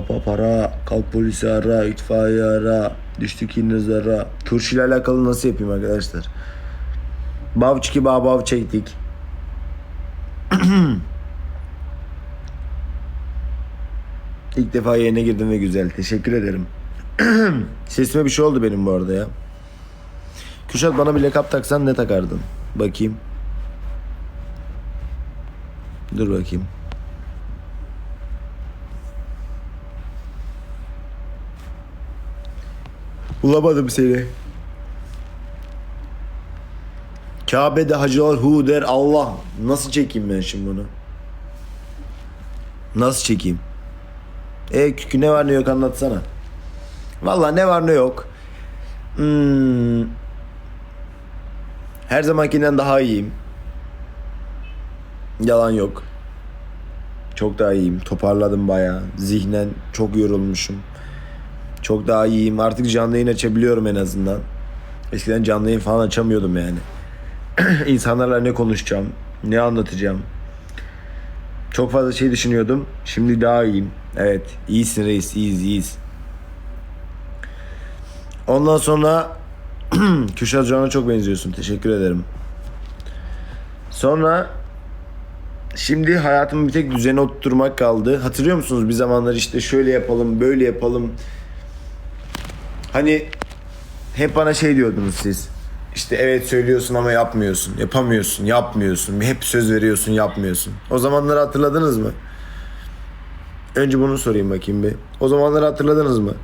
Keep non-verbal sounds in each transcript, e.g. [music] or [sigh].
pa pa para. Kalk polisi ara. itfaiye ara. Düştük inizara. Turşu ile alakalı nasıl yapayım arkadaşlar? Bavçiki bağ bav çektik. [clears throat] İlk defa yayına girdim ve güzel. Teşekkür ederim. [clears throat] Sesime bir şey oldu benim bu arada ya. Kürşat bana bir lakap taksan ne takardın? Bakayım. Dur bakayım. Bulamadım seni. Kabe'de hacılar hu der Allah. Nasıl çekeyim ben şimdi bunu? Nasıl çekeyim? E kükü ne var ne yok anlatsana. Valla ne var ne yok. Hmm. Her zamankinden daha iyiyim. Yalan yok. Çok daha iyiyim. Toparladım bayağı. Zihnen çok yorulmuşum. Çok daha iyiyim. Artık canlı yayın açabiliyorum en azından. Eskiden canlı yayın falan açamıyordum yani. [clears throat] İnsanlarla ne konuşacağım, ne anlatacağım. Çok fazla şey düşünüyordum. Şimdi daha iyiyim. Evet, iyisin reis, iyiyiz, iyiyiz. Ondan sonra [clears throat] Kürşat Can'a çok benziyorsun. Teşekkür ederim. Sonra şimdi hayatımı bir tek düzene oturtmak kaldı. Hatırlıyor musunuz bir zamanlar işte şöyle yapalım, böyle yapalım. Hani hep bana şey diyordunuz siz. İşte evet söylüyorsun ama yapmıyorsun. Yapamıyorsun, yapmıyorsun. Hep söz veriyorsun, yapmıyorsun. O zamanları hatırladınız mı? Önce bunu sorayım bakayım bir. O zamanları hatırladınız mı?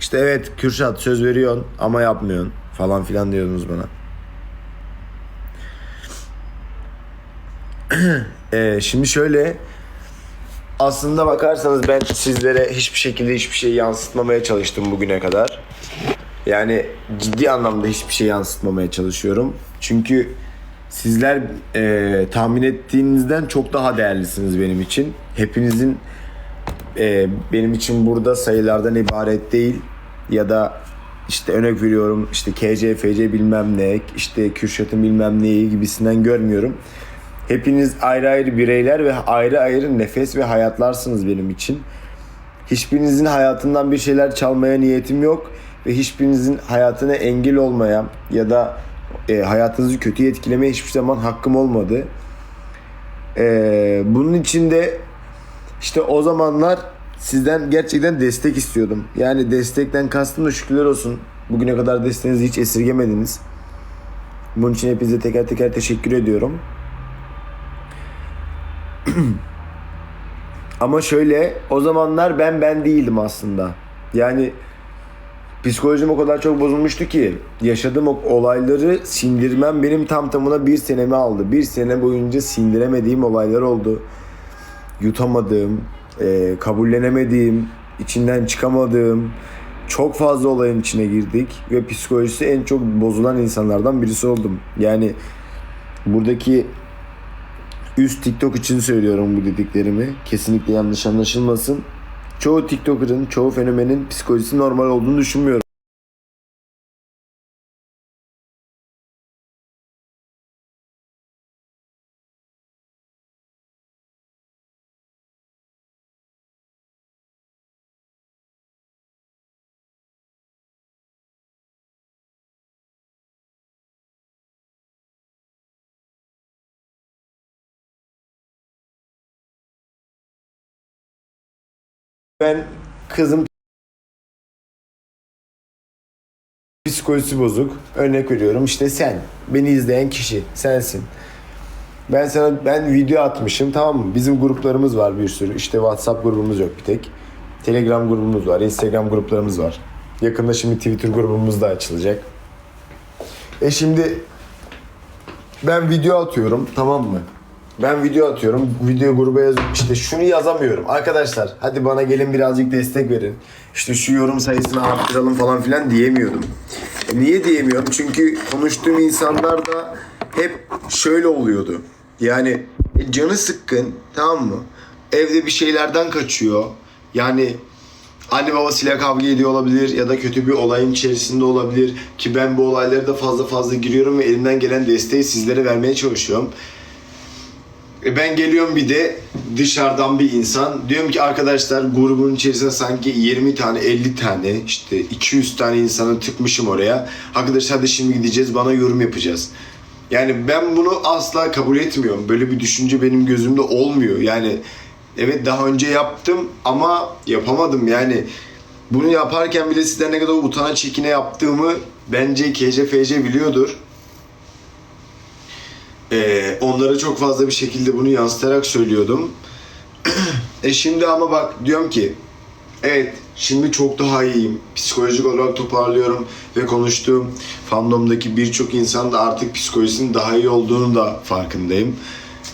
İşte evet Kürşat söz veriyorsun ama yapmıyorsun falan filan diyordunuz bana. [clears throat] Ee, şimdi şöyle aslında bakarsanız ben sizlere hiçbir şekilde hiçbir şey yansıtmamaya çalıştım bugüne kadar. Yani ciddi anlamda hiçbir şey yansıtmamaya çalışıyorum. Çünkü sizler e, tahmin ettiğinizden çok daha değerlisiniz benim için. Hepinizin e, benim için burada sayılardan ibaret değil ya da işte örnek veriyorum işte KC, FC bilmem ne, işte Kürşat'ın bilmem neyi gibisinden görmüyorum. Hepiniz ayrı ayrı bireyler ve ayrı ayrı nefes ve hayatlarsınız benim için. Hiçbirinizin hayatından bir şeyler çalmaya niyetim yok ve hiçbirinizin hayatına engel olmaya ya da e, hayatınızı kötü etkilemeye hiçbir zaman hakkım olmadı. E, bunun için de işte o zamanlar sizden gerçekten destek istiyordum. Yani destekten kastım da şükürler olsun. Bugüne kadar desteğinizi hiç esirgemediniz. Bunun için hepinize teker teker teşekkür ediyorum. [clears throat] Ama şöyle o zamanlar ben ben değildim aslında. Yani psikolojim o kadar çok bozulmuştu ki yaşadığım o olayları sindirmem benim tam tamına bir senemi aldı. Bir sene boyunca sindiremediğim olaylar oldu. Yutamadığım, e, kabullenemediğim, içinden çıkamadığım çok fazla olayın içine girdik ve psikolojisi en çok bozulan insanlardan birisi oldum. Yani buradaki üst TikTok için söylüyorum bu dediklerimi. Kesinlikle yanlış anlaşılmasın. Çoğu TikToker'ın, çoğu fenomenin psikolojisi normal olduğunu düşünmüyorum. Ben kızım psikolojisi bozuk. Örnek veriyorum işte sen. Beni izleyen kişi sensin. Ben sana ben video atmışım tamam mı? Bizim gruplarımız var bir sürü. İşte WhatsApp grubumuz yok bir tek. Telegram grubumuz var. Instagram gruplarımız var. Yakında şimdi Twitter grubumuz da açılacak. E şimdi ben video atıyorum tamam mı? Ben video atıyorum. Video gruba yazıyorum. İşte şunu yazamıyorum. Arkadaşlar hadi bana gelin birazcık destek verin. İşte şu yorum sayısını arttıralım falan filan diyemiyordum. E niye diyemiyorum? Çünkü konuştuğum insanlar da hep şöyle oluyordu. Yani e, canı sıkkın tamam mı? Evde bir şeylerden kaçıyor. Yani anne babasıyla kavga ediyor olabilir ya da kötü bir olayın içerisinde olabilir ki ben bu olaylara da fazla fazla giriyorum ve elimden gelen desteği sizlere vermeye çalışıyorum. E ben geliyorum bir de dışarıdan bir insan. Diyorum ki arkadaşlar grubun içerisinde sanki 20 tane 50 tane işte 200 tane insanı tıkmışım oraya. Arkadaşlar hadi şimdi gideceğiz bana yorum yapacağız. Yani ben bunu asla kabul etmiyorum. Böyle bir düşünce benim gözümde olmuyor. Yani evet daha önce yaptım ama yapamadım. Yani bunu yaparken bile sizden ne kadar utana çekine yaptığımı bence KCFC biliyordur. Ee, onlara çok fazla bir şekilde bunu yansıtarak söylüyordum. [clears throat] e şimdi ama bak diyorum ki evet şimdi çok daha iyiyim. Psikolojik olarak toparlıyorum ve konuştuğum fandomdaki birçok insan da artık psikolojisinin daha iyi olduğunu da farkındayım.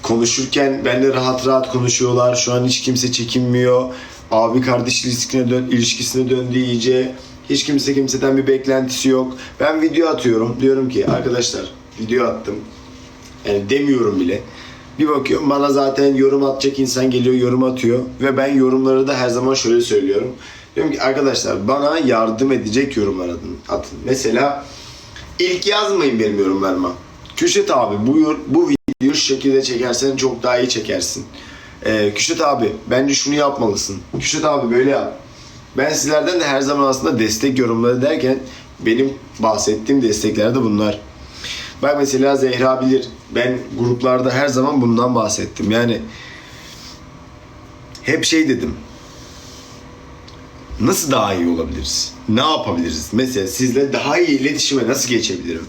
Konuşurken benimle rahat rahat konuşuyorlar. Şu an hiç kimse çekinmiyor. Abi kardeş ilişkisine, dön, ilişkisine döndü iyice. Hiç kimse kimseden bir beklentisi yok. Ben video atıyorum. Diyorum ki arkadaşlar video attım. Yani demiyorum bile. Bir bakıyorum bana zaten yorum atacak insan geliyor yorum atıyor. Ve ben yorumları da her zaman şöyle söylüyorum. Diyorum ki arkadaşlar bana yardım edecek yorumlar atın. Mesela ilk yazmayın benim yorumlarıma. Küşet abi bu, bu videoyu şu şekilde çekersen çok daha iyi çekersin. Ee, Küşet abi bence şunu yapmalısın. Küşet abi böyle yap. Ben sizlerden de her zaman aslında destek yorumları derken benim bahsettiğim destekler de bunlar. Bak mesela Zehra bilir. Ben gruplarda her zaman bundan bahsettim. Yani hep şey dedim. Nasıl daha iyi olabiliriz? Ne yapabiliriz? Mesela sizle daha iyi iletişime nasıl geçebilirim?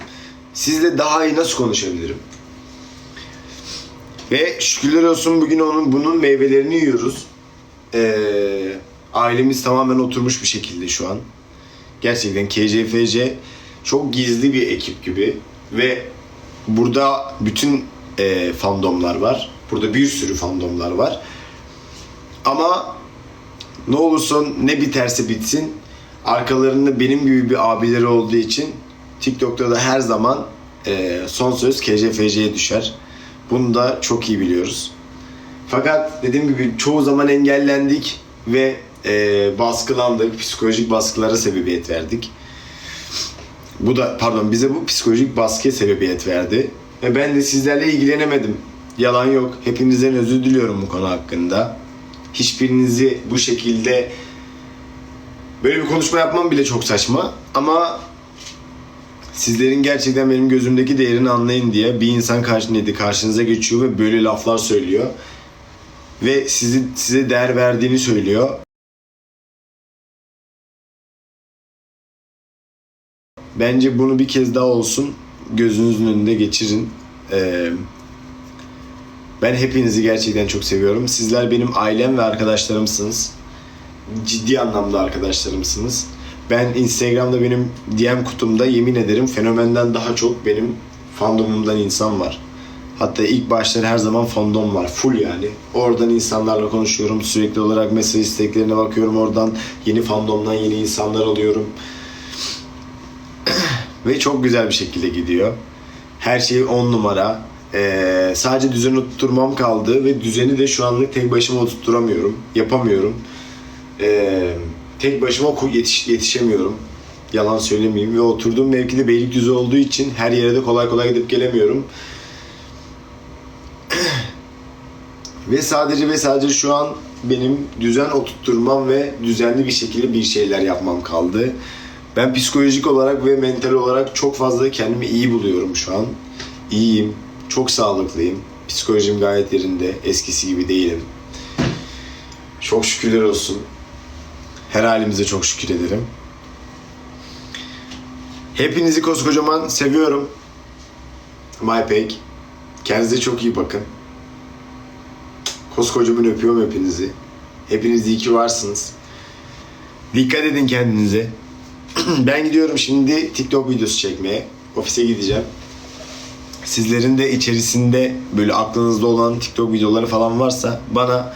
Sizle daha iyi nasıl konuşabilirim? Ve şükürler olsun bugün onun bunun meyvelerini yiyoruz. Ee, ailemiz tamamen oturmuş bir şekilde şu an. Gerçekten KCFC çok gizli bir ekip gibi ve burada bütün e, fandomlar var. Burada bir sürü fandomlar var. Ama ne olursun ne biterse bitsin arkalarında benim gibi bir abileri olduğu için TikTok'ta da her zaman e, son söz KCFC'ye düşer. Bunu da çok iyi biliyoruz. Fakat dediğim gibi çoğu zaman engellendik ve e, baskılandık, psikolojik baskılara sebebiyet verdik. Bu da pardon bize bu psikolojik baskıya sebebiyet verdi. Ve ben de sizlerle ilgilenemedim. Yalan yok. Hepinizden özür diliyorum bu konu hakkında. Hiçbirinizi bu şekilde böyle bir konuşma yapmam bile çok saçma. Ama sizlerin gerçekten benim gözümdeki değerini anlayın diye bir insan karşınızda karşınıza geçiyor ve böyle laflar söylüyor. Ve sizi size değer verdiğini söylüyor. Bence bunu bir kez daha olsun gözünüzün önünde geçirin. Ee, ben hepinizi gerçekten çok seviyorum. Sizler benim ailem ve arkadaşlarımsınız. Ciddi anlamda arkadaşlarımsınız. Ben Instagram'da benim DM kutumda yemin ederim fenomenden daha çok benim fandomumdan insan var. Hatta ilk başları her zaman fandom var. Full yani. Oradan insanlarla konuşuyorum. Sürekli olarak mesaj isteklerine bakıyorum. Oradan yeni fandomdan yeni insanlar alıyorum. Ve çok güzel bir şekilde gidiyor. Her şey 10 numara. Ee, sadece düzen oturtmam kaldı ve düzeni de şu anlık tek başıma oturtturamıyorum. Yapamıyorum. Ee, tek başıma yetiş- yetişemiyorum. Yalan söylemeyeyim. Ve oturduğum mevkide Beylikdüzü olduğu için her yere de kolay kolay gidip gelemiyorum. [clears throat] ve sadece ve sadece şu an benim düzen oturtturmam ve düzenli bir şekilde bir şeyler yapmam kaldı. Ben psikolojik olarak ve mental olarak çok fazla kendimi iyi buluyorum şu an. İyiyim, çok sağlıklıyım. Psikolojim gayet yerinde, eskisi gibi değilim. Çok şükürler olsun. Her halimize çok şükür ederim. Hepinizi koskocaman seviyorum. MyPeg. Kendinize çok iyi bakın. Koskocaman öpüyorum hepinizi. Hepiniz iyi ki varsınız. Dikkat edin kendinize. [clears throat] ben gidiyorum şimdi TikTok videosu çekmeye. Ofise gideceğim. Sizlerin de içerisinde böyle aklınızda olan TikTok videoları falan varsa bana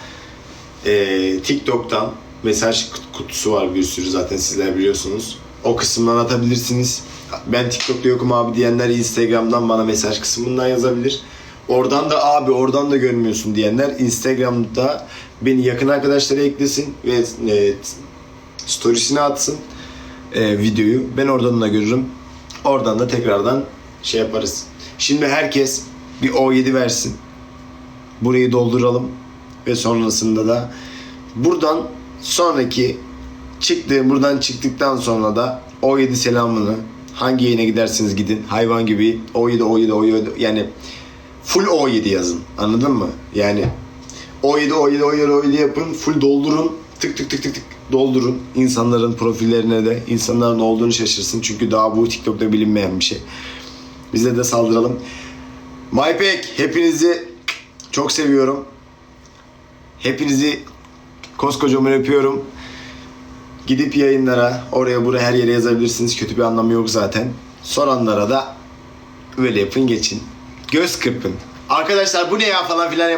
eee, TikTok'tan mesaj kut- kutusu var bir sürü zaten sizler biliyorsunuz. O kısımdan atabilirsiniz. Ben TikTok'ta yokum abi diyenler Instagram'dan bana mesaj kısmından yazabilir. Oradan da abi oradan da görmüyorsun diyenler Instagram'da beni yakın arkadaşlara eklesin ve e, storiesine atsın e, videoyu. Ben oradan da görürüm. Oradan da tekrardan şey yaparız. Şimdi herkes bir O7 versin. burayı dolduralım ve sonrasında da buradan sonraki çıktığım buradan çıktıktan sonra da O7 selamını hangi yayına gidersiniz gidin hayvan gibi O7 O7 O7 yani full O7 yazın anladın mı? Yani O7 O7 O7 O7 yapın full doldurun tık tık tık tık tık doldurun insanların profillerine de insanların olduğunu şaşırsın çünkü daha bu TikTok'ta bilinmeyen bir şey. Bize de saldıralım. MyPack hepinizi çok seviyorum. Hepinizi koskocaman öpüyorum. Gidip yayınlara, oraya buraya her yere yazabilirsiniz. Kötü bir anlamı yok zaten. Soranlara da böyle yapın geçin. Göz kırpın. Arkadaşlar bu ne ya falan filan yapın.